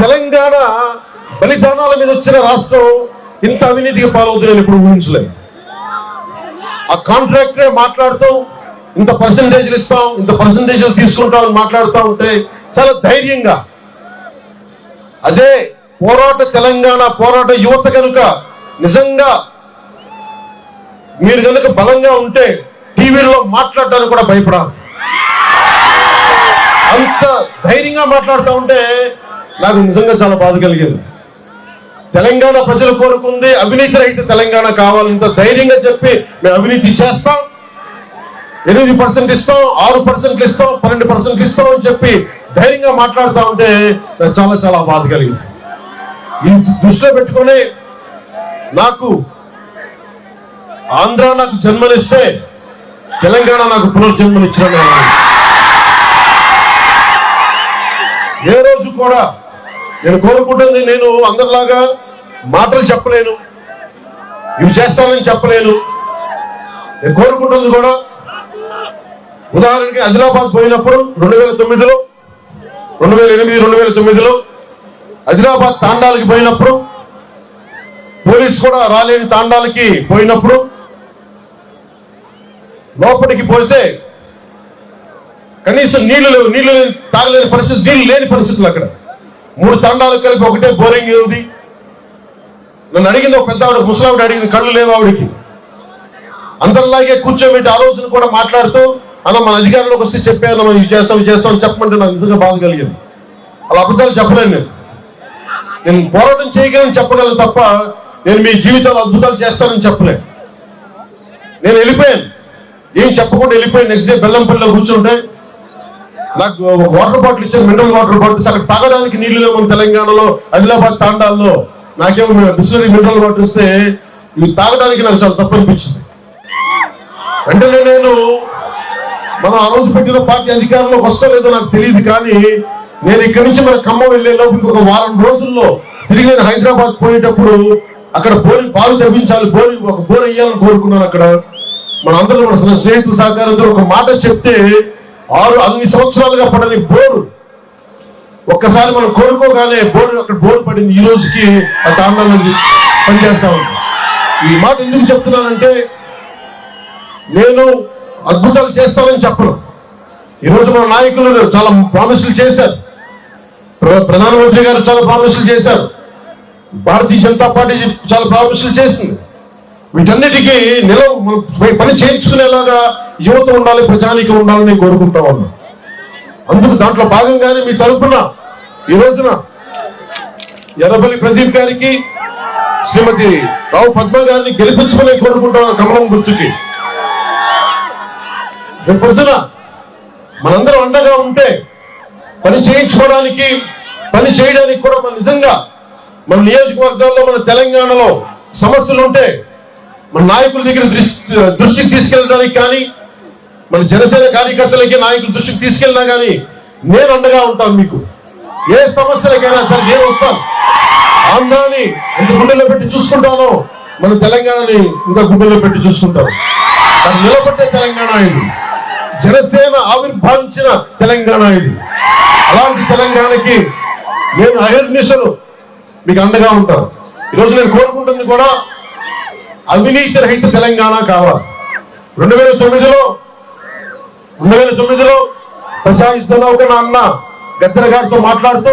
తెలంగాణ బలిదానాల మీద వచ్చిన రాష్ట్రం ఇంత అవినీతికి పాలవుతుంది నేను ఇప్పుడు ఊహించలేదు ఆ కాంట్రాక్టరే మాట్లాడుతూ ఇంత పర్సంటేజ్లు ఇస్తాం ఇంత పర్సంటేజ్లు తీసుకుంటాం అని మాట్లాడుతూ ఉంటే చాలా ధైర్యంగా. అదే పోరాట తెలంగాణ పోరాట యువత కనుక నిజంగా మీరు కనుక బలంగా ఉంటే టీవీలో మాట్లాడడానికి కూడా భయపడాలి. అంత ధైర్యంగా మాట్లాడుతూ ఉంటే నాకు నిజంగా చాలా బాధ కలిగింది. తెలంగాణ ప్రజలు కోరుకుంది అవినీతి రహిత తెలంగాణ కావాలంత ధైర్యంగా చెప్పి మేము అవినీతి చేస్తాం. ఎనిమిది పర్సెంట్ ఇస్తాం ఆరు పర్సెంట్లు ఇస్తాం పన్నెండు పర్సెంట్లు ఇస్తాం అని చెప్పి ధైర్యంగా మాట్లాడుతూ ఉంటే నాకు చాలా చాలా బాధ కలిగింది. ఈ దృష్టిలో పెట్టుకొని నాకు ఆంధ్ర నాకు జన్మనిస్తే తెలంగాణ నాకు పునర్జన్మనిచ్చిన ఏ రోజు కూడా నేను కోరుకుంటుంది నేను అందరిలాగా మాటలు చెప్పలేను ఇవి చేస్తానని చెప్పలేను. నేను కోరుకుంటుంది కూడా ఉదాహరణకి ఆదిలాబాద్ పోయినప్పుడు రెండు వేల తొమ్మిదిలో రెండు వేల ఎనిమిది రెండు వేల తొమ్మిదిలో ఆదిలాబాద్ తాండాలకి పోయినప్పుడు పోలీస్ కూడా రాలేని తాండాలకి పోయినప్పుడు లోపలికి పోతే కనీసం నీళ్ళు లేవు నీళ్ళు లేని తాగలేని పరిస్థితి నీళ్ళు లేని పరిస్థితులు అక్కడ. మూడు తండాలు కలిపి ఒకటే బోరింగ్ ఉంది నన్ను అడిగింది ఒక పెద్ద ఆవిడ ముసలావిడ అడిగింది కళ్ళు లేవు ఆవిడికి. అందరిలాగే కూర్చోబెట్టి ఆ రోజున కూడా మాట్లాడుతూ అన్న మన అధికారంలోకి వస్తే చెప్పాను మనం ఇవి చేస్తాం ఇవి చేస్తాం చెప్పమంటే నాకు నిజంగా బాధ కలిగింది. అలా అబద్ధాలు చెప్పలేను నేను. నేను పోరాటం చేయగలను చెప్పగలను తప్ప నేను మీ జీవితాలు అద్భుతాలు చేస్తానని చెప్పలేను. నేను వెళ్ళిపోయాను. ఏం చెప్పకుండా వెళ్ళిపోయాను. నెక్స్ట్ డే బెల్లంపల్లిలో కూర్చుంటే నాకు వాటర్ బాటిల్ ఇచ్చారు మినరల్ వాటర్ బాటిల్స్ అక్కడ తాగడానికి నీళ్ళు లేవు మన తెలంగాణలో ఆదిలాబాద్ తాండాల్లో. నాకేమో బిస్లరీ మినరల్ వాటర్ ఇస్తే ఇవి తాగడానికి నాకు చాలా తప్పు అనిపించింది. వెంటనే నేను మనం ఆ రోజు పెట్టిన పార్టీ అధికారంలోకి వస్తో లేదో నాకు తెలియదు కానీ నేను ఇక్కడి నుంచి మన ఖమ్మం వెళ్ళే లోపు ఇంకొక వారం రోజుల్లో తిరిగి నేను హైదరాబాద్ పోయేటప్పుడు అక్కడ బోరి పాలు తెప్పించాలి బోరి ఒక బోర్ వేయాలని కోరుకున్నాను అక్కడ. మన అందరూ మన స్నేహితుల సహకారంతో ఒక మాట చెప్తే ఆరు అన్ని సంవత్సరాలుగా పడని బోరు. ఒక్కసారి మనం కోరుకోగానే బోరు అక్కడ బోరు పడింది. ఈ రోజుకి ఆ తాండాలో పనిచేస్తా ఉంది. ఈ మాట ఎందుకు చెప్తున్నానంటే నేను అద్భుతాలు చేస్తానని చెప్పను. ఈరోజు మన నాయకులు చాలా ప్రామిసులు చేశారు. ప్ర- ప్రధానమంత్రి గారు చాలా ప్రామిసులు చేశారు. భారతీయ జనతా పార్టీ చాలా ప్రామిసులు చేసింది. వీటన్నిటికీ నిలవ మనం పని చేయించుకునేలాగా యువత ఉండాలి ప్రజానికి ఉండాలని నేను కోరుకుంటా ఉన్నా. అందుకు దాంట్లో భాగంగానే మీ తరపున ఈ రోజున ఎర్రబల్లి ప్రదీప్ గారికి శ్రీమతి రావు పద్మ గారిని గెలిపించుకునే కోరుకుంటా కమలం గుర్తుకి. రేపు పొద్దున మనందరం అండగా ఉంటే పని చేయించుకోవడానికి పని చేయడానికి కూడా మన నిజంగా మన నియోజకవర్గాల్లో మన తెలంగాణలో సమస్యలు ఉంటే మన నాయకుల దగ్గర దృష్టి దృష్టికి తీసుకెళ్ళడానికి కానీ మన జనసేన కార్యకర్తలకి నాయకుల దృష్టికి తీసుకెళ్ళినా కానీ నేను అండగా ఉంటాను మీకు. ఏ సమస్యలకైనా సరే నేను వస్తాను. ఆంధ్రాని ఎంత గుండెలో పెట్టి చూసుకుంటాను మన తెలంగాణని ఇంకా గుండెలో పెట్టి చూసుకుంటాను దాన్ని నిలబట్టే తెలంగాణ ఇది. జనసేన ఆవిర్భావించిన తెలంగాణ ఇది. అలాంటి తెలంగాణకి నేను అహిర్నిశలు మీకు అండగా ఉంటాను. ఈరోజు నేను కోరుకుంటుంది కూడా అవినీతి రహిత తెలంగాణ కావాలి. రెండు వేల తొమ్మిదిలో రెండు వేల తొమ్మిదిలో ప్రజాయుద్ధంలో ఒక నా అన్న గద్దర్ గారితో మాట్లాడుతూ